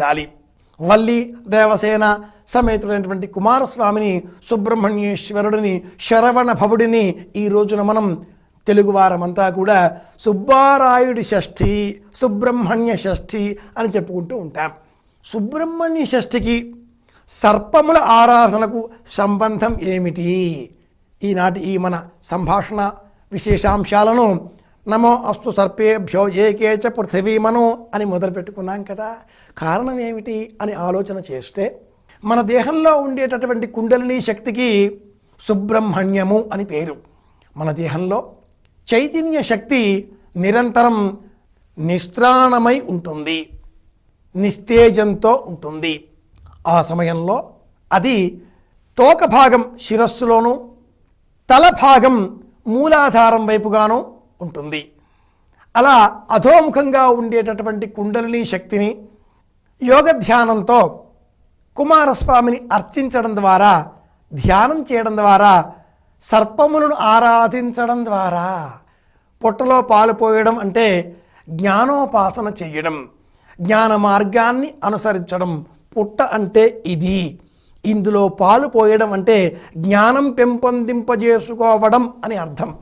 పెట్టాలి వల్లి దేవసేన సమేతుడైనటువంటి కుమారస్వామిని సుబ్రహ్మణ్యేశ్వరుడిని శరవణ భవుడిని ఈ రోజున మనం తెలుగువారమంతా కూడా సుబ్బారాయుడి షష్ఠి సుబ్రహ్మణ్య షష్ఠి అని చెప్పుకుంటూ ఉంటాం. సుబ్రహ్మణ్య షష్ఠికి సర్పముల ఆరాధనకు సంబంధం ఏమిటి? ఈనాటి ఈ మన సంభాషణ విశేషాంశాలను నమో అస్తు సర్పేభ్యో ఏకే చ పృథివీమను అని మొదలు పెట్టుకున్నాం కదా. కారణం ఏమిటి అని ఆలోచన చేస్తే మన దేహంలో ఉండేటటువంటి కుండలిని శక్తికి సుబ్రహ్మణ్యము అని పేరు. మన దేహంలో చైతన్య శక్తి నిరంతరం నిస్త్రాణమై ఉంటుంది నిస్తేజంతో ఉంటుంది. ఆ సమయంలో అది తోక భాగం శిరస్సులోను తల భాగం మూలాధారం వైపుగాను ఉంటుంది. అలా అధోముఖంగా ఉండేటటువంటి కుండలిని శక్తిని యోగ ధ్యానంతో కుమారస్వామిని అర్చించడం ద్వారా ధ్యానం చేయడం ద్వారా సర్పములను ఆరాధించడం ద్వారా పొట్టలో పాలు పోయడం అంటే జ్ఞానోపాసన చేయడం జ్ఞాన మార్గాన్ని అనుసరించడం. పుట్ట అంటే ఇది. ఇందులో పాలు పోయడం అంటే జ్ఞానం పెంపొందింపజేసుకోవడం అని అర్థం.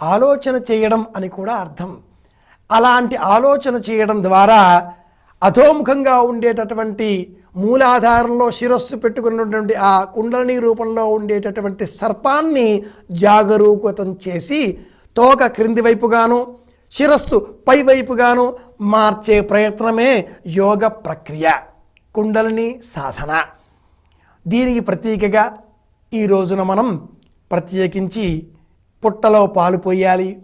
ఆలోచన చేయడం అని కూడా అర్థం. అలాంటి ఆలోచన చేయడం ద్వారా అధోముఖంగా ఉండేటటువంటి మూలాధారంలో శిరస్సు పెట్టుకున్నటువంటి ఆ కుండలిని రూపంలో ఉండేటటువంటి సర్పాన్ని జాగరూకతం చేసి తోక క్రింది వైపుగాను శిరస్సు పైవైపుగాను మార్చే ప్రయత్నమే యోగ ప్రక్రియ కుండలిని సాధన. దీనికి ప్రతీకగా ఈ రోజున మనం ప్రత్యేకించి పుట్టలో పాలు పోయాలి.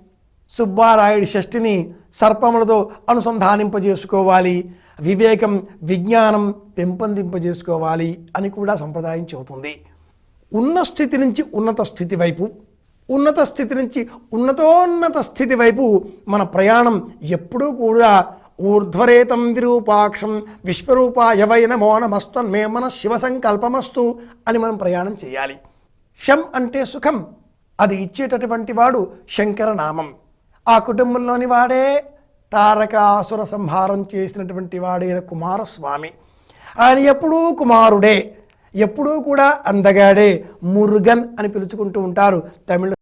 సుబ్బారాయుడి షష్ఠిని సర్పములతో అనుసంధానింపజేసుకోవాలి. వివేకం విజ్ఞానం పెంపొందింపజేసుకోవాలి అని కూడా సంప్రదాయం చెబుతుంది. ఉన్న స్థితి నుంచి ఉన్నత స్థితి వైపు ఉన్నత స్థితి నుంచి ఉన్నతోన్నత స్థితి వైపు మన ప్రయాణం ఎప్పుడూ కూడా ఊర్ధ్వరేతం విరూపాక్షం విశ్వరూపాయవై నమో నమస్తన్మే మన శివ సంకల్పమస్తు అని మనం ప్రయాణం చేయాలి. శం అంటే సుఖం. అది ఇచ్చేటటువంటి వాడు శంకర నామం ఆ కుటుంబంలోని వాడే తారకాసుర సంహారం చేసినటువంటి వాడైన కుమారస్వామి. ఆయన ఎప్పుడూ కుమారుడే ఎప్పుడూ కూడా అందగాడే మురుగన్ అని పిలుచుకుంటూ ఉంటారు. తమిళ